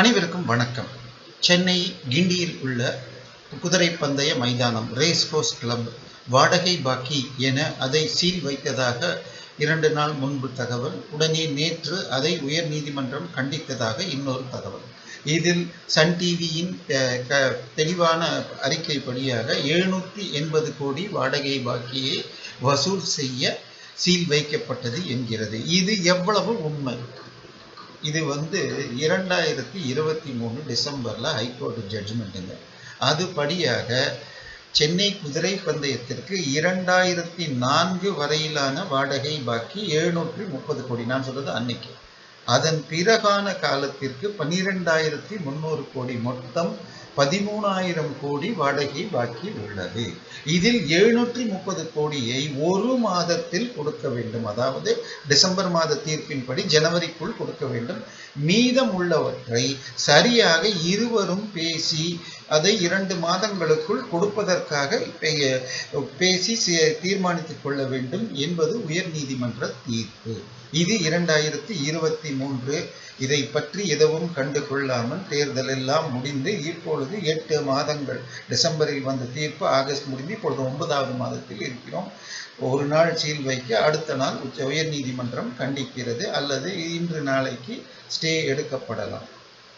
அனைவருக்கும் வணக்கம். சென்னை கிண்டியில் உள்ள குதிரை பந்தய மைதானம் ரேஸ் கோர்ஸ் கிளப் வாடகை பாக்கி என அதை சீல் வைத்ததாக இரண்டு நாள் முன்பு தகவல். உடனே நேற்று அதை உயர் நீதிமன்றம் கண்டித்ததாக இன்னொரு தகவல். இதில் சன் டிவியின் தெளிவான அறிக்கைப்படியாக எழுநூற்றி எண்பது கோடி வாடகை பாக்கியை வசூல் செய்ய சீல் வைக்கப்பட்டது என்கிறது. இது எவ்வளவு உண்மை? இது வந்து இரண்டாயிரத்தி இருபத்தி மூணு டிசம்பரில் ஹைகோர்ட் ஜட்ஜ்மெண்ட்டுங்க அதுபடியாக சென்னை குதிரை பந்தயத்திற்கு இரண்டாயிரத்தி நான்கு வரையிலான வாடகை பாக்கி எழுநூற்றி முப்பது கோடி. நான் சொல்றது அன்னைக்கு. அதன் பிறகான காலத்திற்கு பன்னிரெண்டாயிரத்தி முந்நூறு கோடி மொத்தம் பதிமூணாயிரம் கோடி வாடகை பாக்கி உள்ளது. இதில் எழுநூற்றி முப்பது கோடியை ஒரு மாதத்தில் கொடுக்க வேண்டும். அதாவது டிசம்பர் மாத தீர்ப்பின்படி ஜனவரிக்குள் கொடுக்க வேண்டும். மீதம் உள்ளவற்றை சரியாக இருவரும் பேசி அதை இரண்டு மாதங்களுக்குள் கொடுப்பதற்காக பேசி தீர்மானித்துக் கொள்ள வேண்டும் என்பது உயர் நீதிமன்ற தீர்ப்பு. இது இரண்டாயிரத்தி இருபத்தி மூன்று இதை பற்றி எதுவும் கண்டு கொள்ளாமல் தேர்தல் எல்லாம் முடிந்து இப்பொழுது எட்டு மாதங்கள் டிசம்பரில் வந்த தீர்ப்பு ஆகஸ்ட் முடிந்து இப்பொழுது ஒன்பதாவது மாதத்தில் இருக்கிறோம். ஒரு நாள் சீல் வைக்க அடுத்த நாள் உச்ச உயர்நீதிமன்றம் கண்டிக்கிறது அல்லது இன்று நாளைக்கு ஸ்டே எடுக்கப்படலாம்.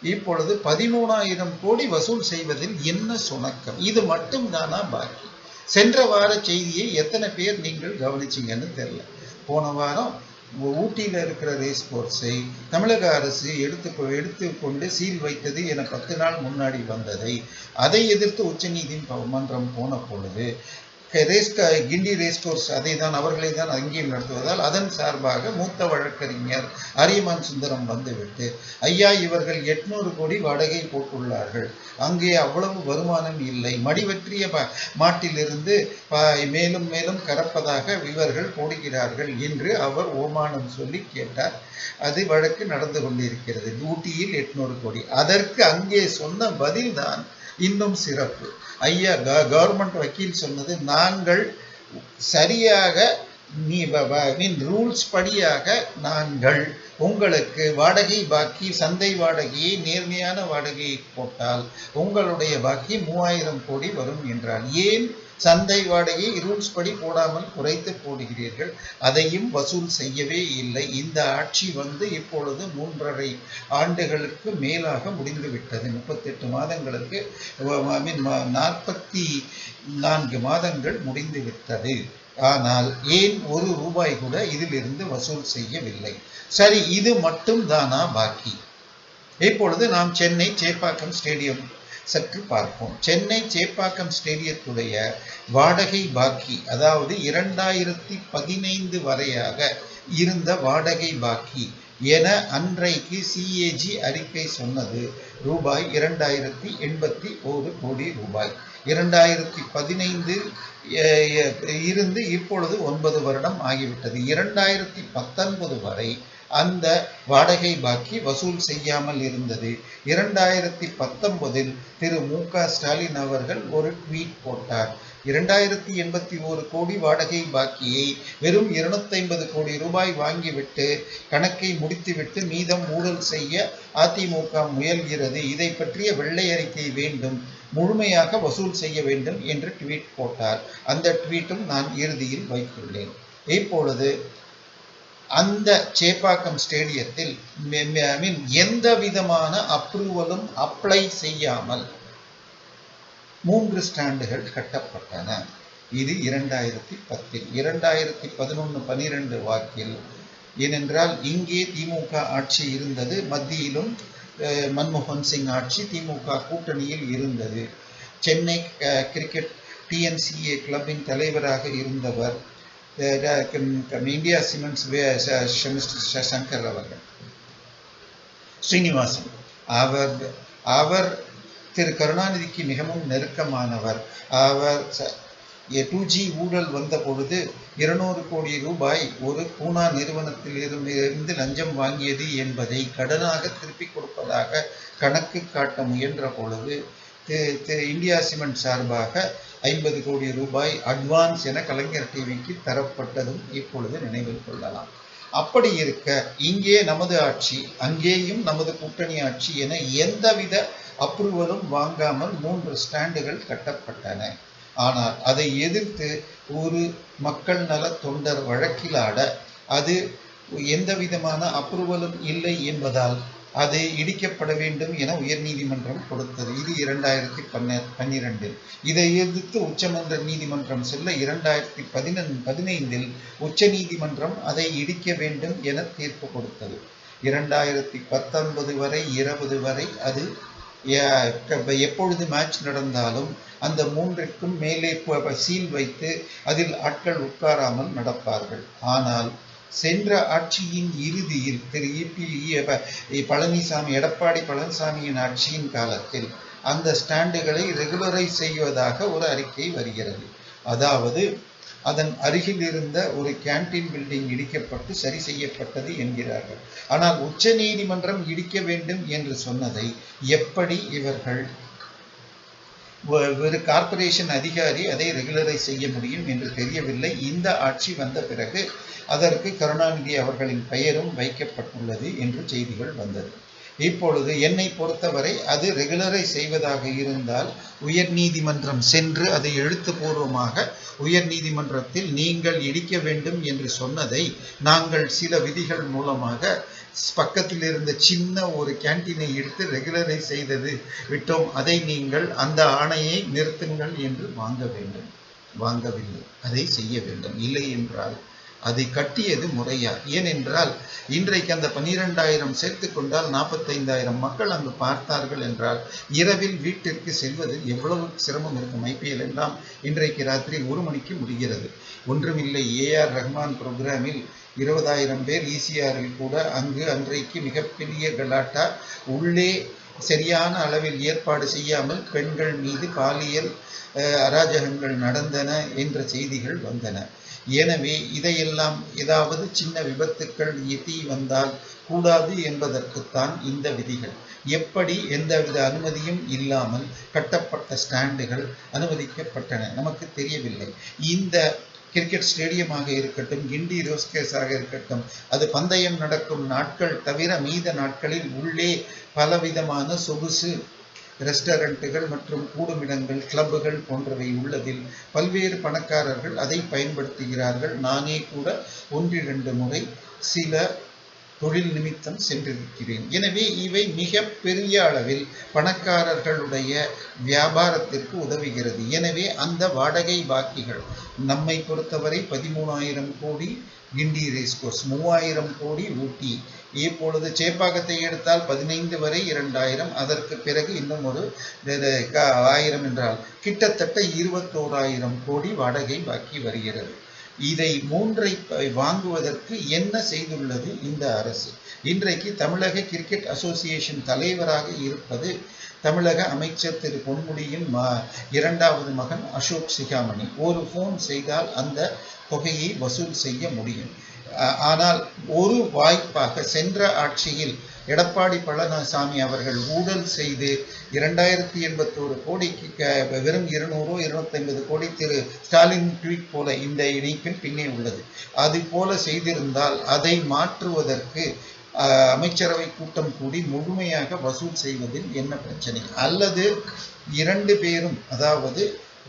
இப்பொழுது பதிமூணாயிரம் கோடி வசூல் செய்வதில் என்ன சுணக்கம்? இது மட்டும் தானா பாக்கி? சென்ற வார செய்தியை எத்தனை பேர் நீங்கள் கவனிச்சிங்கன்னு தெரியல. போன வாரம் ஊட்டியில் இருக்கிற ரேஸ் கோர்ஸை தமிழக அரசு எடுத்து எடுத்துக்கொண்டு சீல் வைத்தது என பத்து நாள் முன்னாடி வந்ததை அதை எதிர்த்து உச்சநீதிமன்றம் போன பொழுது ரேஸ் கிண்டி ரேஸ் கோர்ஸ் அதை தான் அவர்களை தான் அங்கேயும் நடத்துவதால் அதன் சார்பாக மூத்த வழக்கறிஞர் அரியமான் சுந்தரம் வந்துவிட்டு ஐயா இவர்கள் எட்நூறு கோடி வாடகை போட்டுள்ளார்கள். அங்கே அவ்வளவு வருமானம் இல்லை. மடிவற்றிய மாட்டிலிருந்து மேலும் மேலும் கறப்பதாக இவர்கள் போடுகிறார்கள் என்று அவர் ஓமானம் சொல்லி கேட்டார். அது வழக்கு நடந்து கொண்டிருக்கிறது. ஊட்டியில் எட்நூறு கோடி. அதற்கு அங்கே சொன்ன பதில்தான் இன்னும் சிறப்பு. ஐயா கவர்மெண்ட் வக்கீல் சொன்னது நாங்கள் சரியாக நீ மீன் ரூல்ஸ் படியாக நாங்கள் உங்களுக்கு வாடகை பாக்கி சந்தை வாடகையை நேர்மையான வாடகையை போட்டால் உங்களுடைய பாக்கி மூவாயிரம் கோடி வரும் என்றால் ஏன்? சந்தை வாடகை ரூல்ஸ் படி போடாமல் குறைத்து போடுகிறீர்கள். அதையும் வசூல் செய்யவே இல்லை. இந்த ஆட்சி வந்து இப்பொழுது மூன்றரை ஆண்டுகளுக்கு மேலாக முடிந்துவிட்டது. முப்பத்தெட்டு மாதங்களுக்கு ஐ மீன் நாற்பத்தி நான்கு மாதங்கள் முடிந்துவிட்டது. ஆனால் ஏன் ஒரு ரூபாய் கூட இதிலிருந்து வசூல் செய்யவில்லை? சரி இது மட்டும் தானா பாக்கி? இப்பொழுது நாம் சென்னை சேப்பாக்கம் ஸ்டேடியம் சற்று பார்ப்போம். சென்னை சேப்பாக்கம் ஸ்டேடியத்துடைய வாடகை பாக்கி அதாவது இரண்டாயிரத்தி பதினைந்து வரையாக இருந்த வாடகை பாக்கி என அன்றைக்கு சிஏஜி அறிக்கை சொன்னது. ரூபாய் இரண்டாயிரத்தி எண்பத்தி ஒரு கோடி ரூபாய். இரண்டாயிரத்தி பதினைந்து இருந்து இப்பொழுது ஒன்பது வருடம் ஆகிவிட்டது. இரண்டாயிரத்தி பத்தொன்பது வரை அந்த வாடகை பாக்கி வசூல் செய்யாமல் இருந்தது. இரண்டாயிரத்தி பத்தொன்பதில் திரு மு க ஸ்டாலின் அவர்கள் ஒரு ட்வீட் போட்டார். இரண்டாயிரத்தி எண்பத்தி ஒரு கோடி வாடகை பாக்கியை வெறும் இருநூத்தைம்பது கோடி ரூபாய் வாங்கிவிட்டு கணக்கை முடித்துவிட்டு மீதம் ஊழல் செய்ய அதிமுக முயல்கிறது. இதை பற்றிய வெள்ளை அறிக்கை வேண்டும். முழுமையாக வசூல் செய்ய வேண்டும் என்று ட்வீட் போட்டார். அந்த ட்வீட்டும் நான் இறுதியில் வைத்துள்ளேன். இப்பொழுது அந்த சேப்பாக்கம் ஸ்டேடியத்தில் மீன் எந்த விதமான அப்ரூவலும் அப்ளை செய்யாமல் மூன்று ஸ்டாண்டுகள் கட்டப்பட்டன. இது இரண்டாயிரத்தி பத்தில். இரண்டாயிரத்தி பதினொன்று பனிரெண்டு வாக்கில். ஏனென்றால் இங்கே திமுக ஆட்சி இருந்தது. மத்தியிலும் மன்மோகன் சிங் ஆட்சி திமுக கூட்டணியில் இருந்தது. சென்னை கிரிக்கெட் டிஎன்சிஏ கிளப்பின் தலைவராக இருந்தவர் இந்தியா சிமெண்ட்ஸ் சங்கர் அவர்கள் ஸ்ரீனிவாசன் அவர் அவர் திரு கருணாநிதிக்கு மிகவும் நெருக்கமானவர் அவர் டூ ஜி ஊழல் வந்த பொழுது இருநூறு கோடி ரூபாய் ஒரு பூனா நிறுவனத்தில் இருந்து லஞ்சம் வாங்கியது என்பதை கடனாக திருப்பி கொடுப்பதாக கணக்கு காட்ட முயன்ற பொழுது இந்தியா சிமெண்ட் சார்பாக ஐம்பது கோடி ரூபாய் அட்வான்ஸ் என கலைஞர் டிவிக்கு தரப்பட்டதும் இப்பொழுது நினைவில் கொள்ளலாம். அப்படி இருக்க இங்கே நமது ஆட்சி அங்கேயும் நமது கூட்டணி ஆட்சி என எந்தவித அப்ரூவலும் வாங்காமல் மூன்று ஸ்டாண்டுகள் கட்டப்பட்டன. ஆனால் அதை எதிர்த்து ஒரு மக்கள் நல தொண்டர் வழக்கிலாட அது எந்த விதமான அப்ரூவலும் இல்லை என்பதால் அது இடிக்கப்பட வேண்டும் என உயர்நீதிமன்றம் கொடுத்தது. இது இரண்டாயிரத்தி பன்ன பன்னிரெண்டில். இதை எதிர்த்து உச்சமன்ற நீதிமன்றம் செல்ல இரண்டாயிரத்தி பதினெண் பதினைந்தில் உச்ச நீதிமன்றம் அதை இடிக்க வேண்டும் என தீர்ப்பு கொடுத்தது. இரண்டாயிரத்தி பத்தொன்பது வரை இருபது வரை அது எப்பொழுது மேட்ச் நடந்தாலும் அந்த மூன்றிற்கும் மேலே சீல் வைத்து அதில் ஆட்கள் உட்காராமல் நடப்பார்கள். ஆனால் சென்ற ஆட்சியின் இறுதியில் திரு இபி பழனிசாமி எடப்பாடி பழனிசாமியின் ஆட்சியின் காலத்தில் அந்த ஸ்டாண்டுகளை ரெகுலரைஸ் செய்வதாக ஒரு அறிக்கை வருகிறது. அதாவது அதன் அருகில் இருந்த ஒரு கேண்டீன் பில்டிங் இடிக்கப்பட்டு சரி செய்யப்பட்டது என்கிறார்கள். ஆனால் உச்ச நீதிமன்றம் இடிக்க வேண்டும் என்று சொன்னதை எப்படி இவர்கள் ஒரு கார்ப்பரேஷன் அதிகாரி அதை ரெகுலரைஸ் செய்ய முடியும் என்று தெரியவில்லை. இந்த ஆட்சி வந்த பிறகு அதற்கு கருணாநிதி அவர்களின் பெயரும் வைக்கப்பட்டுள்ளது என்று செய்திகள் வந்தது. இப்பொழுது என்னை பொறுத்தவரை அது ரெகுலரை செய்வதாக இருந்தால் உயர்நீதிமன்றம் சென்று அதை எழுத்துப்பூர்வமாக உயர்நீதிமன்றத்தில் நீங்கள் இடிக்க வேண்டும் என்று சொன்னதை நாங்கள் சில விதிகள் மூலமாக பக்கத்தில் இருந்த சின்ன ஒரு கேண்டீனை எடுத்து ரெகுலரை செய்தது விட்டோம். அதை நீங்கள் அந்த ஆணையை நிறுத்துங்கள் என்று வாங்க வேண்டும். வாங்கவில்லை. அதை செய்ய வேண்டும். இல்லை என்றால் அதை கட்டியது முறையா ஏனென்றால் இன்றைக்கு அந்த பனிரெண்டாயிரம் சேர்த்து கொண்டால் நாற்பத்தைந்தாயிரம் மக்கள் அங்கு பார்த்தார்கள் என்றால் இரவில் வீட்டிற்கு செல்வது எவ்வளவு சிரமம் இருக்கும். ஐபிஎல் எல்லாம் இன்றைக்கு ராத்திரி ஒரு மணிக்கு முடிகிறது. ஒன்றுமில்லை. ஏஆர் ரஹ்மான் புரோகிராமில் இருபதாயிரம் பேர் ஈசிஆரில் கூட அங்கு அன்றைக்கு மிகப்பெரிய கலாட்டா. உள்ளே சரியான அளவில் ஏற்பாடு செய்யாமல் பெண்கள் மீது பாலியல் அராஜகங்கள் நடந்தன என்ற செய்திகள் வந்தன. எனவே இதையெல்லாம் ஏதாவது சின்ன விபத்துக்கள் தீ வந்தால் கூடாது என்பதற்குத்தான் இந்த விதிகள். எப்படி எந்தவித அனுமதியும் இல்லாமல் கட்டப்பட்ட ஸ்டாண்டுகள் அனுமதிக்கப்பட்டன. நமக்கு தெரியவில்லை. இந்த கிரிக்கெட் ஸ்டேடியமாக இருக்கட்டும் கிண்டி ரோஸ்கேஸாக இருக்கட்டும் அது பந்தயம் நடக்கும் நாட்கள் தவிர மீத நாட்களில் உள்ளே பலவிதமான சொகுசு ரெஸ்டாரண்ட்டுகள் மற்றும் கூடுமிடங்கள் கிளப்புகள் போன்றவை உள்ளதில் பல்வேறு பணக்காரர்கள் அதை பயன்படுத்துகிறார்கள். நானே கூட ஒன்றிரண்டு முறை சில தொழில் நிமித்தம் சென்றிருக்கிறேன். எனவே இவை மிக பெரிய அளவில் பணக்காரர்களுடைய வியாபாரத்திற்கு உதவுகிறது. எனவே அந்த வாடகை பாக்கிகள் நம்மை பொறுத்தவரை பதிமூணாயிரம் கோடி கிண்டி ரேஸ் கோர்ஸ் மூவாயிரம் கோடி ஊட்டி. இப்பொழுது சேப்பாக்கத்தை எடுத்தால் பதினைந்து வரை இரண்டாயிரம். அதற்கு பிறகு இன்னும் ஒரு க- ஆயிரம் என்றால் கிட்டத்தட்ட இருபத்தோராயிரம் கோடி வாடகை பாக்கி வருகிறது. இதை மூன்றை வாங்குவதற்கு என்ன செய்துள்ளது இந்த அரசு? இன்றைக்கு தமிழக கிரிக்கெட் அசோசியேஷன் தலைவராக இருப்பது தமிழக அமைச்சர் திரு பொன்முடியின் இரண்டாவது மகன் அசோக் சிகாமணி. ஒரு ஃபோன் செய்தால் அந்த தொகையை வசூல் செய்ய முடியும். ஆனால் ஒரு வாய்ப்பாக சென்ற ஆட்சியில் எடப்பாடி பழனிசாமி அவர்கள் ஊழல் செய்து இரண்டாயிரத்தி எண்பத்தோரு கோடிக்கு க- வெறும் இருநூறோ இருநூத்தைம்பது கோடி திரு ஸ்டாலின் ட்வீட் போல இந்த இணைப்பின் பின்னே உள்ளது. அது போல செய்திருந்தால் அதை மாற்றுவதற்கு அமைச்சரவை கூட்டம் கூடி முழுமையாக வசூல் செய்வதில் என்ன பிரச்சனை? அல்லது இரண்டு பேரும் அதாவது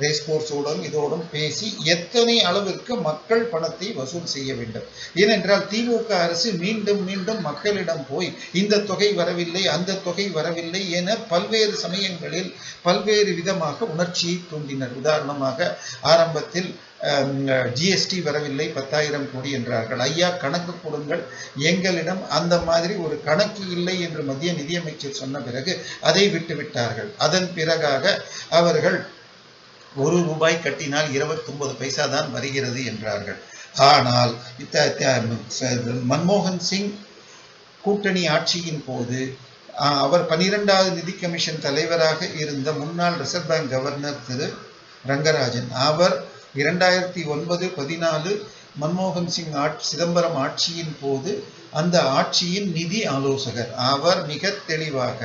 ரேஸ் கோர்ஸோடும் இதோடும் பேசி எத்தனை அளவிற்கு மக்கள் பணத்தை வசூல் செய்ய வேண்டும்? ஏனென்றால் திமுக அரசு மீண்டும் மீண்டும் மக்களிடம் போய் இந்த தொகை வரவில்லை அந்த தொகை வரவில்லை என பல்வேறு சமயங்களில் பல்வேறு விதமாக உணர்ச்சியை தூண்டினர். உதாரணமாக ஆரம்பத்தில் ஜிஎஸ்டி வரவில்லை பத்தாயிரம் கோடி என்றார்கள். ஐயா கணக்கு கொடுங்கள். எங்களிடம் அந்த மாதிரி ஒரு கணக்கு இல்லை என்று மத்திய நிதியமைச்சர் சொன்ன பிறகு அதை விட்டுவிட்டார்கள். அதன் பிறகாக அவர்கள் ஒரு ரூபாய் கட்டினால் 29 பைசா தான் வருகிறது என்றார்கள். ஆனால் மன்மோகன் சிங் கூட்டணி ஆட்சியின் போது அவர் பனிரெண்டாவது நிதி கமிஷன் தலைவராக இருந்த முன்னாள் reserve bank governor Thiru Rangarajan அவர் இரண்டாயிரத்தி ஒன்பது பதினாலு மன்மோகன் சிங் ஆட்சி சிதம்பரம் ஆட்சியின் போது அந்த ஆட்சியின் நிதி ஆலோசகர். அவர் மிக தெளிவாக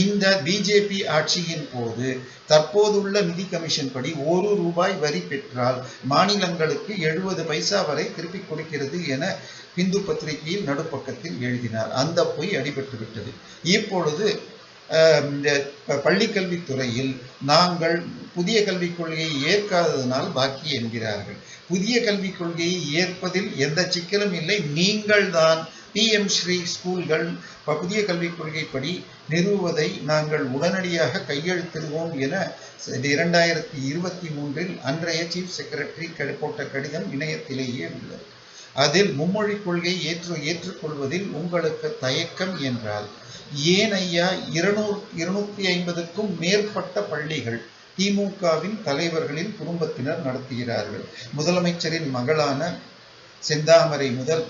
இந்த பிஜேபி ஆட்சியின் போது தற்போதுள்ள நிதி கமிஷன் படி ஒரு ரூபாய் வரி பெற்றால் மாநிலங்களுக்கு எழுபது பைசா வரை திருப்பி கொடுக்கிறது என இந்து பத்திரிகையில் நடுப்பக்கத்தில் எழுதினார். அந்த பொய் அடிபட்டு விட்டது. இப்பொழுது இந்த பள்ளிக்கல்வித்துறையில் நாங்கள் புதிய கல்விக் கொள்கையை ஏற்காததனால் பாக்கி என்கிறார்கள். புதிய கல்விக் கொள்கையை ஏற்பதில் எந்த சிக்கலும் இல்லை. நீங்கள் தான் பிஎம் ஸ்ரீ ஸ்கூல்கள் புதிய கல்விக் கொள்கைப்படி நிறுவுவதை நாங்கள் உடனடியாக கையெழுத்திடுவோம் என இரண்டாயிரத்தி இருபத்தி மூன்றில் அன்றைய சீஃப் செக்ரட்டரி போட்ட கடிதம் இணையத்திலேயே உள்ளது. அதில் மும்மொழி கொள்கை ஏற்று ஏற்றுக்கொள்வதில் உங்களுக்கு தயக்கம் என்றால் ஏன் ஐயா இருநூறு இருநூத்தி ஐம்பதுக்கும் மேற்பட்ட பள்ளிகள் திமுகவின் தலைவர்களின் குடும்பத்தினர் நடத்துகிறார்கள். முதலமைச்சரின் மகளான செந்தாமரை முதல்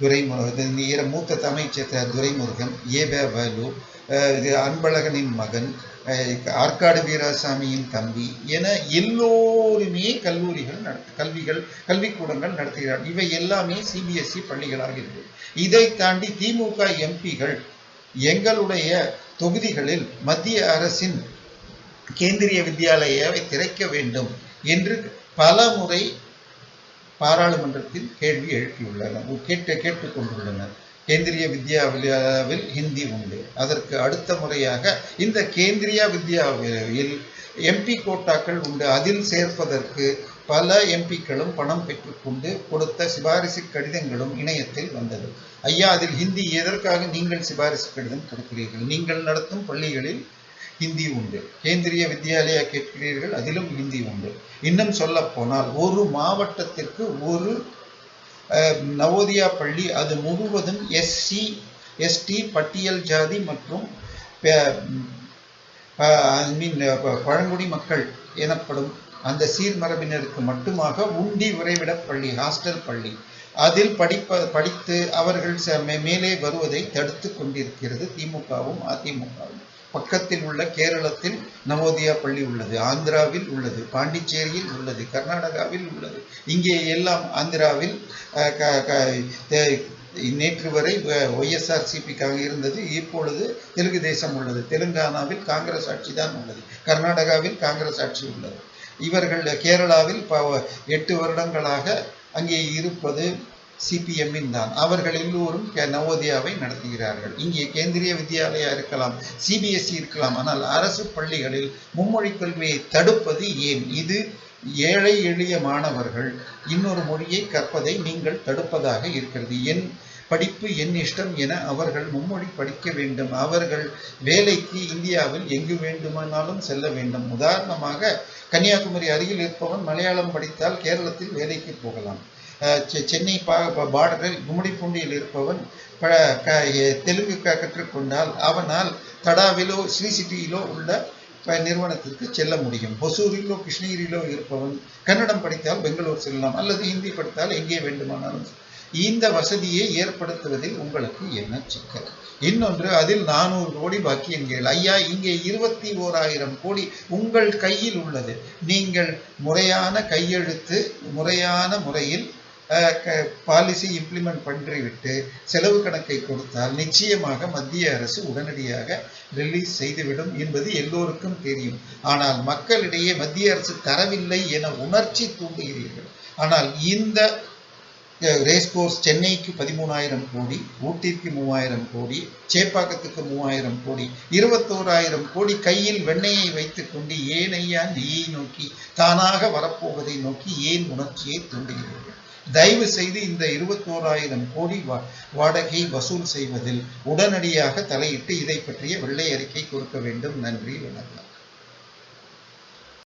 துரைமுருகன் மூத்த அமைச்சர் துரைமுருகன் ஏப வேலு இது அன்பழகனின் மகன் ஆற்காடு வீராசாமியின் தம்பி என எல்லோருமே கல்லூரிகள் நடத்து கல்விகள் கல்விக்கூடங்கள் நடத்துகிறார்கள் இவை எல்லாமே சிபிஎஸ்இ பள்ளிகளாக இருக்கு. இதை தாண்டி திமுக எம்பிகள் எங்களுடைய தொகுதிகளில் மத்திய அரசின் கேந்திரிய வித்யாலயாவை திறக்க வேண்டும் என்று பல முறை பாராளுமன்றத்தில் கேள்வி எழுப்பியுள்ளனர். கேட்டு கேட்டுக்கொண்டுள்ளனர். கேந்திரிய வித்யாவில் ஹிந்தி உண்டு. அதற்கு அடுத்த முறையாக இந்த கேந்திரிய வித்யாவில் எம்பி கோட்டாக்கள் உண்டு. அதில் சேர்ப்பதற்கு பல எம்பிக்களும் பணம் பெற்றுக்கொண்டு கொடுத்த சிபாரிசு கடிதங்களும் இணையத்தில் வந்தது. ஐயா அதில் ஹிந்தி எதற்காக நீங்கள் சிபாரிசு கடிதம் கொடுக்கிறீர்கள்? நீங்கள் நடத்தும் பள்ளிகளில் ஹிந்தி உண்டு. கேந்திரிய வித்யாலயா கேட்கிறீர்கள் அதிலும் ஹிந்தி உண்டு. இன்னும் சொல்ல போனால் ஒரு மாவட்டத்திற்கு ஒரு நவோதியா பள்ளி அது முழுவதும் எஸ்சி எஸ்டி பட்டியல் ஜாதி மற்றும் ஐ மீன் பழங்குடி மக்கள் எனப்படும் அந்த சீர்மரபினருக்கு மட்டுமாக உண்டி உறைவிட பள்ளி ஹாஸ்டல் பள்ளி. அதில் படிப்ப படித்து அவர்கள் மேலே வருவதை தடுத்து கொண்டிருக்கிறது திமுகவும் அதிமுகவும் பக்கத்தில் உள்ள கேரளத்தில் நவோதயா பள்ளி உள்ளது ஆந்திராவில் உள்ளது பாண்டிச்சேரியில் உள்ளது கர்நாடகாவில் உள்ளது. இங்கே எல்லாம் ஆந்திராவில் க- நேற்று வரை ஒய்எஸ்ஆர்சிபிக்காக இருந்தது இப்பொழுது தெலுங்கு தேசம் உள்ளது. தெலுங்கானாவில் காங்கிரஸ் ஆட்சி தான் உள்ளது. கர்நாடகாவில் காங்கிரஸ் ஆட்சி உள்ளது. இவர்கள் கேரளாவில் எட்டு வருடங்களாக அங்கே இருப்பது சிபிஎம்மின் தான். அவர்கள் எல்லோரும் நவோதயாவை நடத்துகிறார்கள். இங்கே கேந்திரிய வித்யாலயா இருக்கலாம் சிபிஎஸ்இ இருக்கலாம் ஆனால் அரசு பள்ளிகளில் மும்மொழி கல்வியை தடுப்பது ஏன்? இது ஏழை எளிய மாணவர்கள் இன்னொரு மொழியை கற்பதை நீங்கள் தடுப்பதாக இருக்கிறது. என் படிப்பு என் இஷ்டம் என அவர்கள் மும்மொழி படிக்க வேண்டும். அவர்கள் வேலைக்கு இந்தியாவில் எங்கு வேண்டுமானாலும் செல்ல வேண்டும். உதாரணமாக கன்னியாகுமரி அருகில் இருப்பவன் மலையாளம் படித்தால் கேரளத்தில் வேலைக்கு போகலாம். சென்னை பா பார்டரில் கும்மிடிப்பூண்டியில் இருப்பவன் ப க தெலுங்கு கற்றுக்கொண்டால் அவனால் தடாவிலோ ஸ்ரீ சிட்டியிலோ உள்ள நிறுவனத்திற்கு செல்ல முடியும். ஒசூரிலோ கிருஷ்ணகிரியிலோ இருப்பவன் கன்னடம் படித்தால் பெங்களூர் செல்லலாம். அல்லது ஹிந்தி படித்தால் எங்கே வேண்டுமானாலும் இந்த வசதியை ஏற்படுத்துவதில் உங்களுக்கு என்ன சிக்கல்? இன்னொன்று அதில் நானூறு கோடி பாக்கி என்கிறீர்கள் ஐயா இங்கே இருபத்தி ஓராயிரம் கோடி உங்கள் கையில் உள்ளது. நீங்கள் முறையான கையெழுத்து முறையான முறையில் பாலிசி இம்ப்ளிமெண்ட் பண்ணிவிட்டு செலவு கணக்கை கொடுத்தால் நிச்சயமாக மத்திய அரசு உடனடியாக ரிலீஸ் செய்துவிடும் என்பது எல்லோருக்கும் தெரியும். ஆனால் மக்களிடையே மத்திய அரசு தரவில்லை என உணர்ச்சி தூண்டுகிறீர்கள். ஆனால் இந்த ரேஸ் கோர்ஸ் சென்னைக்கு பதிமூணாயிரம் கோடி ஊட்டிக்கு மூவாயிரம் கோடி சேப்பாக்கத்துக்கு மூவாயிரம் கோடி இருபத்தோராயிரம் கோடி கையில் வெண்ணெயை வைத்துக்கொண்டு கொண்டு ஏனையா நெய்யை நோக்கி தானாக வரப்போவதை நோக்கி ஏன் உணர்ச்சியை தூண்டுகிறீர்கள்? தயவு செய்து இந்த இருபத்தோராயிரம் கோடி வா- வாடகை வசூல் செய்வதில் உடனடியாக தலையிட்டு இதை பற்றிய வெள்ளை அறிக்கை கொடுக்க வேண்டும். நன்றி வணக்கம்.